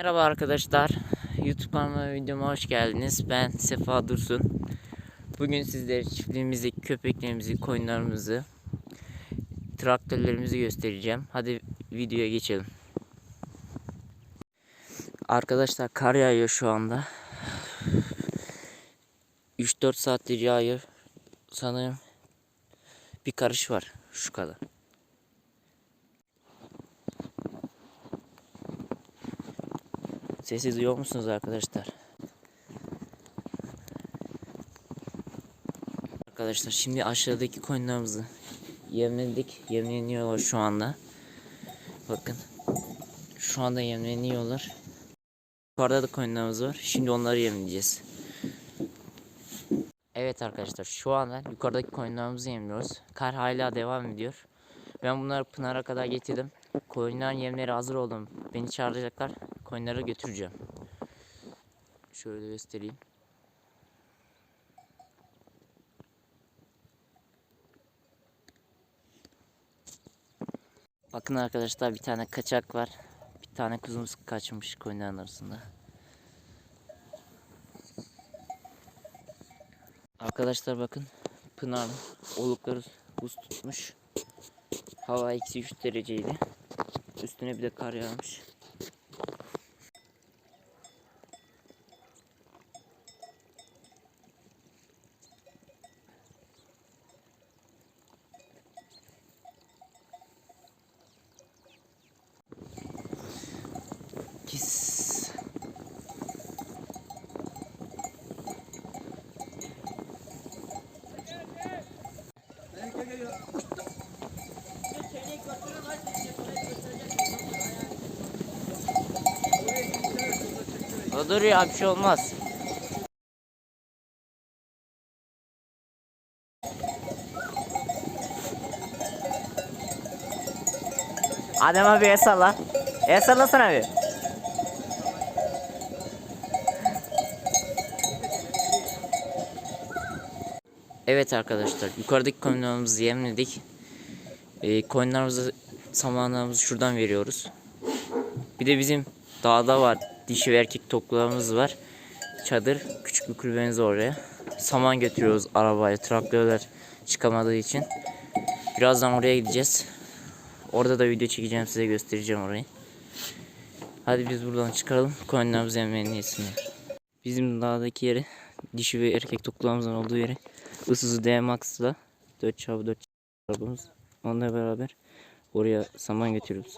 Merhaba arkadaşlar. YouTube kanalıma videoma hoş geldiniz. Ben Sefa Dursun. Bugün sizlere çiftliğimizdeki köpeklerimizi, koyunlarımızı, traktörlerimizi göstereceğim. Hadi videoya geçelim. Arkadaşlar kar yağıyor şu anda. 3-4 saattir yağıyor. Sanırım bir karış var şu kadar. Sesi duyuyor musunuz arkadaşlar? Arkadaşlar şimdi aşağıdaki koyunlarımızı yemledik. Yemleniyorlar şu anda. Bakın. Şu anda yemleniyorlar. Yukarıda da koyunlarımız var. Şimdi onları yemleyeceğiz. Evet arkadaşlar şu anda yukarıdaki koyunlarımızı yemliyoruz. Kar hala devam ediyor. Ben bunları Pınar'a kadar getirdim. Koyunların yemleri hazır oldu. Beni çağıracaklar. Koyunları götüreceğim. Şöyle göstereyim. Bakın arkadaşlar bir tane kaçak var. Bir tane kuzumuz kaçmış koyunların arasında. Arkadaşlar bakın Pınar olukları buz tutmuş. Hava eksi 3 dereceydi. Üstüne bir de kar yağmış. Pis. O dur ya bir şey olmaz. Adem abi el salla. Bir. Evet arkadaşlar yukarıdaki koyunlarımızı yemledik. Ee, koyunlarımızı samanlarımızı şuradan veriyoruz. Bir de bizim dağda var dişi ve erkek toklarımız var. Çadır küçük bir kulübemiz oraya. Saman götürüyoruz arabaya traktörler çıkamadığı için. Birazdan oraya gideceğiz. Orada da video çekeceğim size göstereceğim orayı. Hadi biz buradan çıkalım. Koyunlarımızı yemeğini yesinler. Bizim dağdaki yeri dişi ve erkek toklarımızın olduğu yeri Isuzu D-Max'la 4x4 arabamız. Onunla beraber oraya saman götürüyoruz.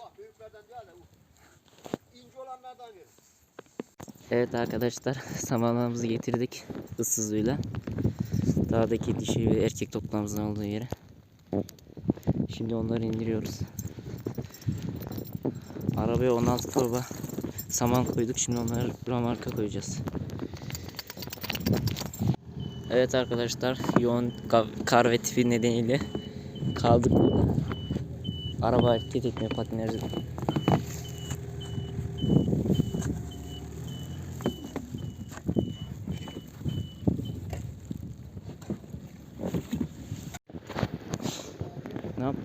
Evet arkadaşlar samanlarımızı getirdik ıssızlığıyla. Dağdaki dişi ve erkek toplamımızın olduğu yere. Şimdi onları indiriyoruz. Arabaya 16 torba saman koyduk. Şimdi onları ramarka koyacağız. Evet arkadaşlar yoğun ka- kar ve tipi nedeniyle kaldık burada. Araba hareket etmiyor patinlerce. Ne yap?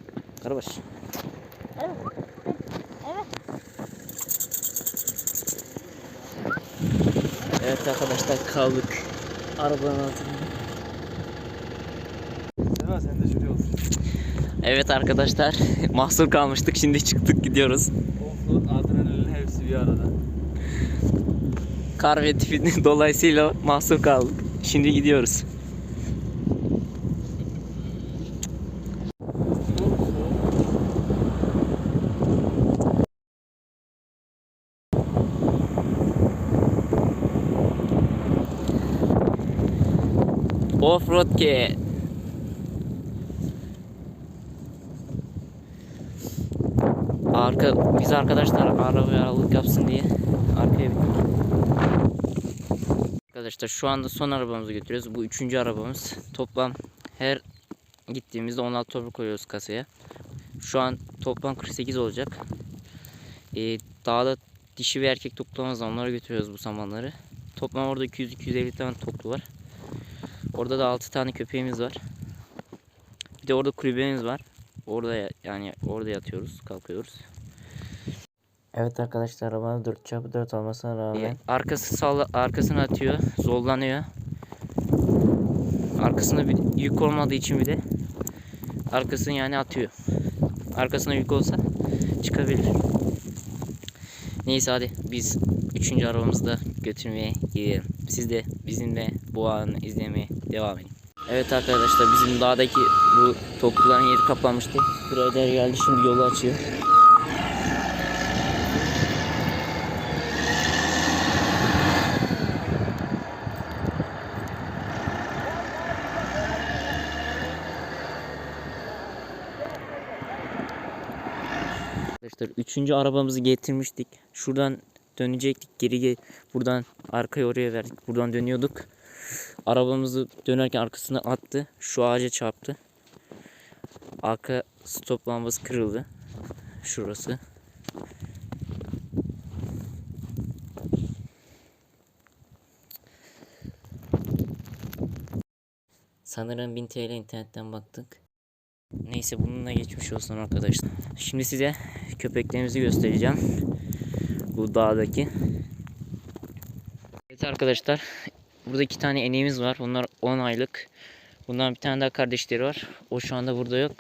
Karabaş. Evet arkadaşlar kaldık. Arabanın altında. Sen de şuraya otur. Evet arkadaşlar mahsur kalmıştık şimdi çıktık gidiyoruz. Offroad, adrenalin hepsi bir arada. Kar ve tipi dolayısıyla mahsur kaldık. Şimdi gidiyoruz. Offroad ki. Arka biz arkadaşlar arabaya aralık yapsın diye arkaya bindik. Arkadaşlar şu anda son arabamızı götürüyoruz. Bu üçüncü arabamız. Toplam her gittiğimizde 16 torba koyuyoruz kasaya. Şu an toplam 48 olacak. Ee, dağda dişi ve erkek toplamamız var. Onlara götürüyoruz bu samanları. Toplam orada 200-250 tane toplu var. Orada da 6 tane köpeğimiz var. Bir de orada kulübemiz var. Orada ya- yani orada yatıyoruz, kalkıyoruz. Evet arkadaşlar arabanın 4x4 olmasına rağmen arkası sağla arkasını atıyor, zorlanıyor. Arkasında bir yük olmadığı için bir de arkasını yani atıyor. Arkasına yük olsa çıkabilir. Neyse hadi biz üçüncü arabamızı da götürmeye gidelim. Siz de bizimle bu anı izlemeye devam edin. Evet arkadaşlar bizim dağdaki bu topluların yeri kapanmıştı. Buraya geldi şimdi yolu açıyor. Arkadaşlar üçüncü arabamızı getirmiştik. Şuradan dönecektik geri ge- buradan arkaya oraya verdik. Buradan dönüyorduk. Arabamızı dönerken arkasına attı. Şu ağaca çarptı. Arka stop lambası kırıldı. Şurası. Sanırım 1000 TL internetten baktık. Neyse bununla geçmiş olsun arkadaşlar. Şimdi size köpeklerimizi göstereceğim. Bu dağdaki. Evet arkadaşlar. Burada iki tane eneğimiz var. Onlar 10 aylık. Bundan bir tane daha kardeşleri var. O şu anda burada yok.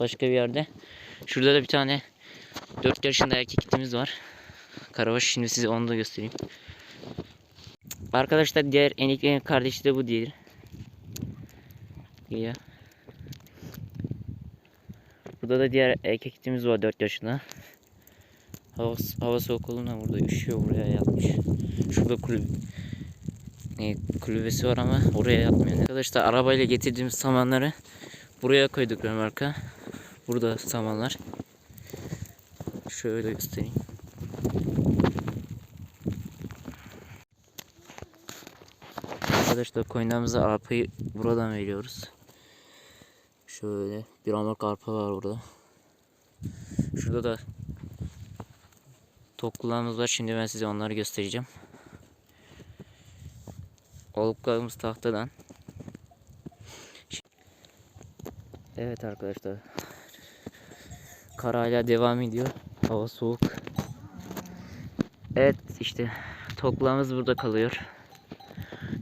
Başka bir yerde. Şurada da bir tane 4 yaşında erkek itimiz var. Karabaş şimdi size onu da göstereyim. Arkadaşlar diğer eneklerin kardeşi de bu diğeri. Geliyor. Burada da diğer erkek itimiz var 4 yaşında. Hava, hava soğuk burada üşüyor buraya yatmış. Şurada kulüp, e, kulübesi var ama oraya yatmıyor. Arkadaşlar arabayla getirdiğimiz samanları buraya koyduk römarka. Burada samanlar. Şöyle göstereyim. Arkadaşlar koyunlarımıza arpayı buradan veriyoruz. Şöyle bir amak arpa var burada. Şurada da toklularımız var. Şimdi ben size onları göstereceğim. Oluklarımız tahtadan. Evet arkadaşlar. Kar hala devam ediyor. Hava soğuk. Evet işte toklarımız burada kalıyor.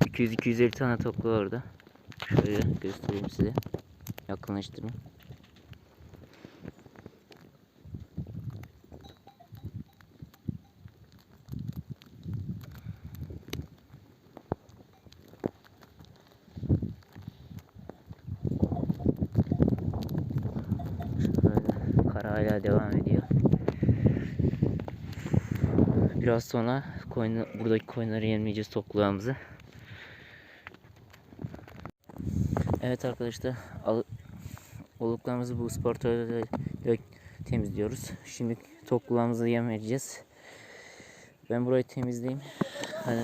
200-250 tane toklu var orada. Şöyle göstereyim size. Yakınlaştırayım. Şöyle kar hala devam ediyor. Biraz sonra koyun, buradaki koyunları yemleyeceğiz topluğumuzu. Evet arkadaşlar oluklarımızı bu sportörle temizliyoruz. Şimdi topluğumuzu yem vereceğiz. Ben burayı temizleyeyim. Hani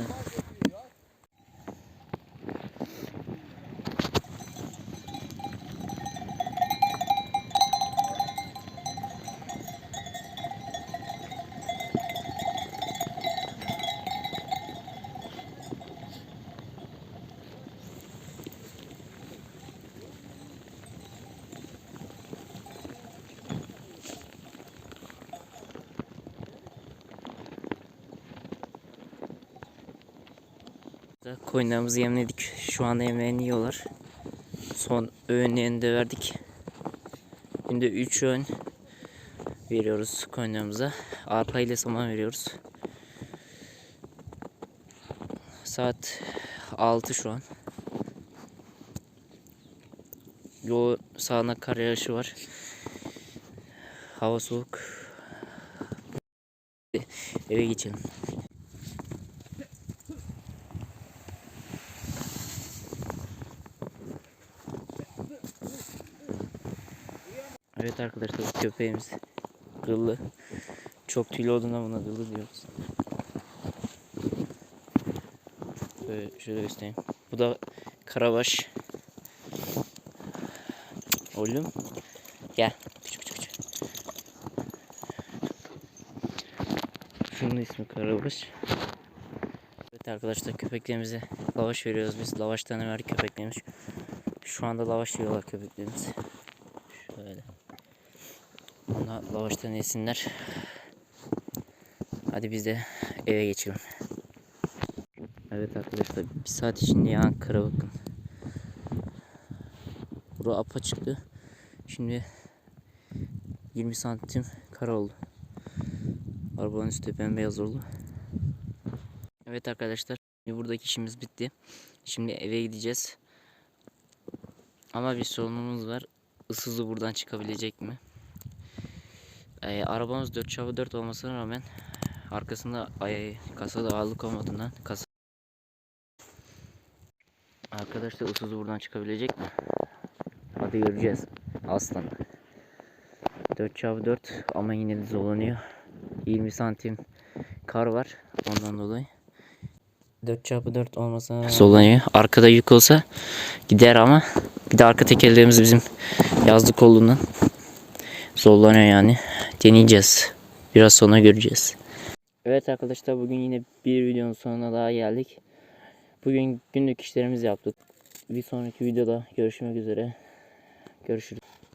Da Koyunlarımızı yemledik. Şu anda yemeğini yiyorlar. Son öğünlerini de verdik. Günde 3 öğün veriyoruz koyunlarımıza. Arpa ile saman veriyoruz. Saat 6 şu an. Yol sağına kar yağışı var. Hava soğuk. Eve geçelim. Evet arkadaşlar bu köpeğimiz kıllı. Çok tüylü olduğundan buna kıllı diyoruz. Böyle şöyle göstereyim. Bu da karabaş. Oğlum gel. Küçük küçük küçük. Şunun ismi karabaş. Evet arkadaşlar köpeklerimize lavaş veriyoruz biz. Lavaştan evvel köpeklerimiz. Şu anda lavaş yiyorlar köpeklerimiz. Şöyle. Onlar lavaştan yesinler. Hadi biz de eve geçelim. Evet arkadaşlar bir saat içinde yağan kara bakın. Bura apa çıktı. Şimdi 20 santim kara oldu. Arabanın üstü bembeyaz oldu. Evet arkadaşlar buradaki işimiz bitti. Şimdi eve gideceğiz. Ama bir sorunumuz var. Isızı buradan çıkabilecek mi? Ee, arabamız 4x4 olmasına rağmen arkasında ay, kasada ağırlık olmadığından kasa Arkadaşlar ısızı buradan çıkabilecek mi? Hadi göreceğiz. Aslan. 4x4 ama yine de zorlanıyor. 20 santim kar var ondan dolayı. 4x4 olmasa zorlanıyor. Arkada yük olsa gider ama bir de arka tekerlerimiz bizim yazlık olduğundan zorlanıyor yani. Deneyeceğiz. Biraz sonra göreceğiz. Evet arkadaşlar bugün yine bir videonun sonuna daha geldik. Bugün günlük işlerimizi yaptık. Bir sonraki videoda görüşmek üzere. Görüşürüz.